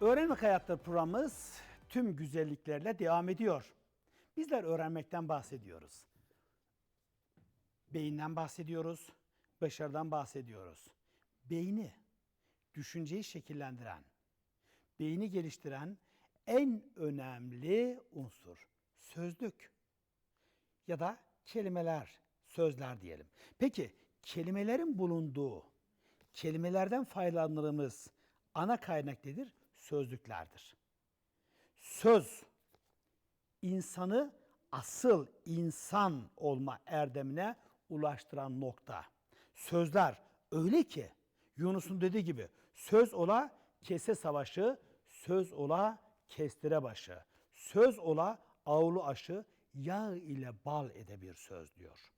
Öğrenmek Hayatları programımız tüm güzelliklerle devam ediyor. Bizler öğrenmekten bahsediyoruz. Beyinden bahsediyoruz, başarıdan bahsediyoruz. Beyni, düşünceyi şekillendiren, beyni geliştiren en önemli unsur sözlük ya da kelimeler, sözler diyelim. Peki kelimelerin bulunduğu, kelimelerden faydalandığımız ana kaynak nedir? Sözlüklerdir. Söz insanı asıl insan olma erdemine ulaştıran nokta. Sözler öyle ki Yunus'un dediği gibi söz ola kese savaşı, söz ola kestire başı, söz ola avlu aşı, yağ ile bal ede bir söz diyor.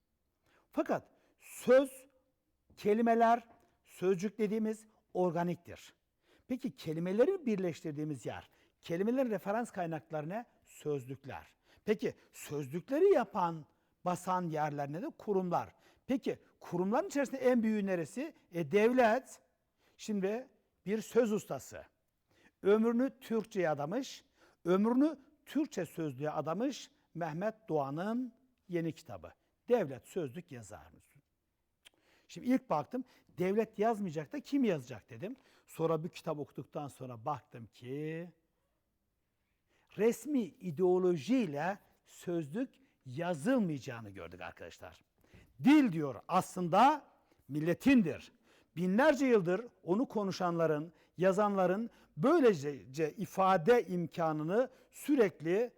Fakat söz, kelimeler, sözcük dediğimiz organiktir. Peki kelimeleri birleştirdiğimiz yer, kelimelerin referans kaynakları ne? Sözlükler. Peki sözlükleri yapan, basan yerler ne de? Kurumlar. Peki kurumların içerisinde en büyüğü neresi? E devlet. Şimdi bir söz ustası. Ömrünü Türkçe'ye adamış, ömrünü Türkçe sözlüğe adamış Mehmet Doğan'ın yeni kitabı. Devlet Sözlük yazar mısın? Şimdi ilk baktım devlet yazmayacak da kim yazacak dedim. Sonra bir kitap okuduktan sonra baktım ki resmi ideolojiyle sözlük yazılmayacağını gördük arkadaşlar. Dil diyor aslında milletindir. Binlerce yıldır onu konuşanların, yazanların böylece ifade imkanını sürekli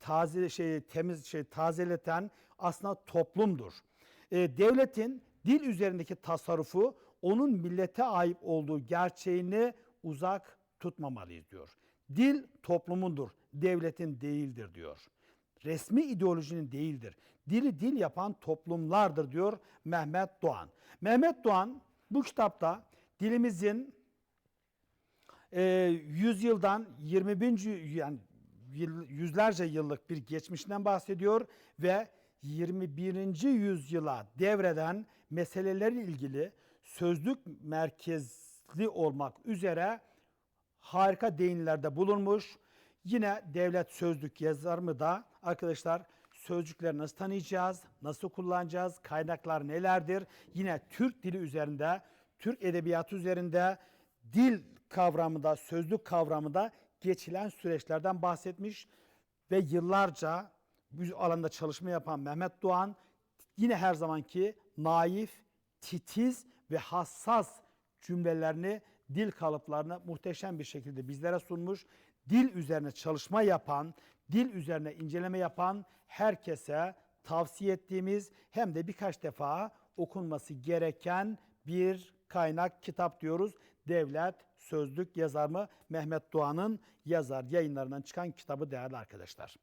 taze şey temiz şey tazeleten aslında toplumdur. E, devletin dil üzerindeki tasarrufu onun millete ait olduğu gerçeğini uzak tutmamalıyız diyor. Dil toplumundur, devletin değildir diyor. Resmi ideolojinin değildir. Dili dil yapan toplumlardır diyor Mehmet Doğan. Mehmet Doğan bu kitapta dilimizin e, yüzyıldan 20 bin yani yüzlerce yıllık bir geçmişinden bahsediyor ve 21. yüzyıla devreden meselelerle ilgili sözlük merkezli olmak üzere harika değinlerde bulunmuş. Yine devlet sözlük yazar mı da arkadaşlar sözcükleri nasıl tanıyacağız, nasıl kullanacağız, kaynaklar nelerdir? Yine Türk dili üzerinde, Türk edebiyatı üzerinde dil kavramında, sözlük kavramında geçilen süreçlerden bahsetmiş ve yıllarca bu alanda çalışma yapan Mehmet Doğan yine her zamanki naif, titiz ve hassas cümlelerini, dil kalıplarını muhteşem bir şekilde bizlere sunmuş. Dil üzerine çalışma yapan, dil üzerine inceleme yapan herkese tavsiye ettiğimiz hem de birkaç defa okunması gereken bir kaynak kitap diyoruz. Devlet Sözlük yazar mı Mehmet Doğan'ın yazar yayınlarından çıkan kitabı değerli arkadaşlar.